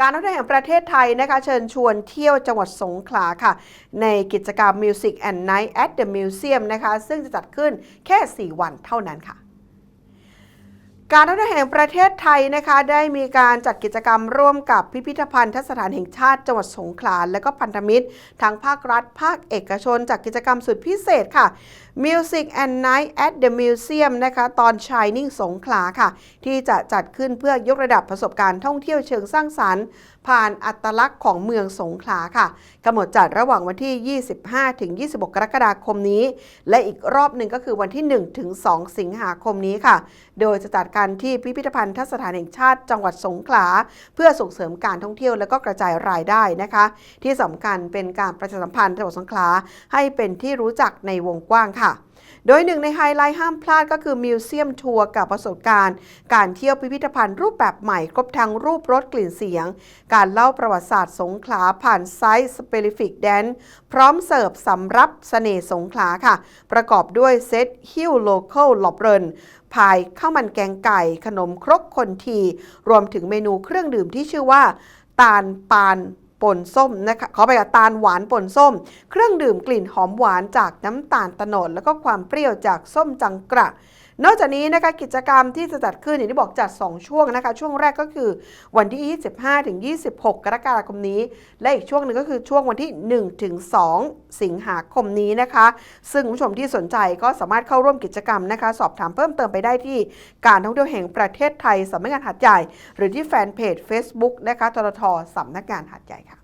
การท่องเที่ยวแห่งประเทศไทยนะคะเชิญชวนเที่ยวจังหวัดสงขลาค่ะ ในกิจกรรม Music and Night at the Museum นะคะ ซึ่งจะจัดขึ้นแค่ 4 วันเท่านั้นค่ะ การท่องเที่ยวแห่งประเทศไทยนะคะได้มีการจัดกิจกรรมร่วมกับพิพิธภัณฑ์ทสถานแห่งชาติจังหวัดสงขลาและก็พันธมิตรทั้งภาครัฐ ภาคเอกชนจากกิจกรรมสุดพิเศษค่ะ Music and Night at the Museum นะคะตอน Shining สงขลาค่ะ ที่จะจัดขึ้นเพื่อยกระดับประสบการณ์ท่องเที่ยวเชิงสร้างสรรค์ ผ่านอัตลักษณ์ของเมืองสงขลาค่ะกำหนดจัดระหว่างวันที่ 25 ถึง 26 กรกฎาคมนี้ และอีกรอบหนึ่งก็คือวันที่ 1 ถึง 2 สิงหาคมนี้ค่ะ โดยจะจัดการที่พิพิธภัณฑสถานแห่งชาติจังหวัดสงขลา เพื่อส่งเสริมการท่องเที่ยวและก็กระจายรายได้นะคะ ที่สำคัญเป็นการประชาสัมพันธ์จังหวัดสงขลาให้เป็นที่รู้จักในวงกว้างค่ะโดยหนึ่งในไฮไลท์ห้ามพลาดก็คือมิวเซียมทัวร์กับประสบการณ์ การเที่ยวพิพิธภัณฑ์รูปแบบใหม่ครบทั้งรูปรสกลิ่นเสียง การเล่าประวัติศาสตร์สงขลาผ่านไซส์สเปริฟิกแดนพร้อมเสิร์ฟสำรับเสน่ห์สงขลาค่ะ ประกอบด้วยเซตฮิวโลเคอลหลบเรินพายข้าวมันแกงไก่ ขนมครกคนที รวมถึงเมนูเครื่องดื่มที่ชื่อว่า ตาลปาน ป่นส้มนะคะขอไปกับตาลหวานป่นส้ม เครื่องดื่มกลิ่นหอมหวานจากน้ำตาลตะโนดแล้วก็ความเปรี้ยวจากส้มจังกระ นอกจากนี้นะคะกิจกรรมที่จะจัดขึ้นอย่างที่บอกจัด 2 ช่วงนะคะ ช่วงแรกก็คือวันที่ 25 ถึง 26 กรกฎาคมนี้ และอีกช่วงหนึ่งก็คือช่วงวันที่ 1 ถึง 2 สิงหาคมนี้นะคะ ซึ่งผู้ชมที่สนใจก็สามารถเข้าร่วมกิจกรรมนะคะ สอบถามเพิ่มเติมไปได้ที่การท่องเที่ยวแห่งประเทศไทยสำนักงานหาดใหญ่ หรือที่แฟนเพจ Facebook นะคะทททสำนักงานหาดใหญ่ค่ะ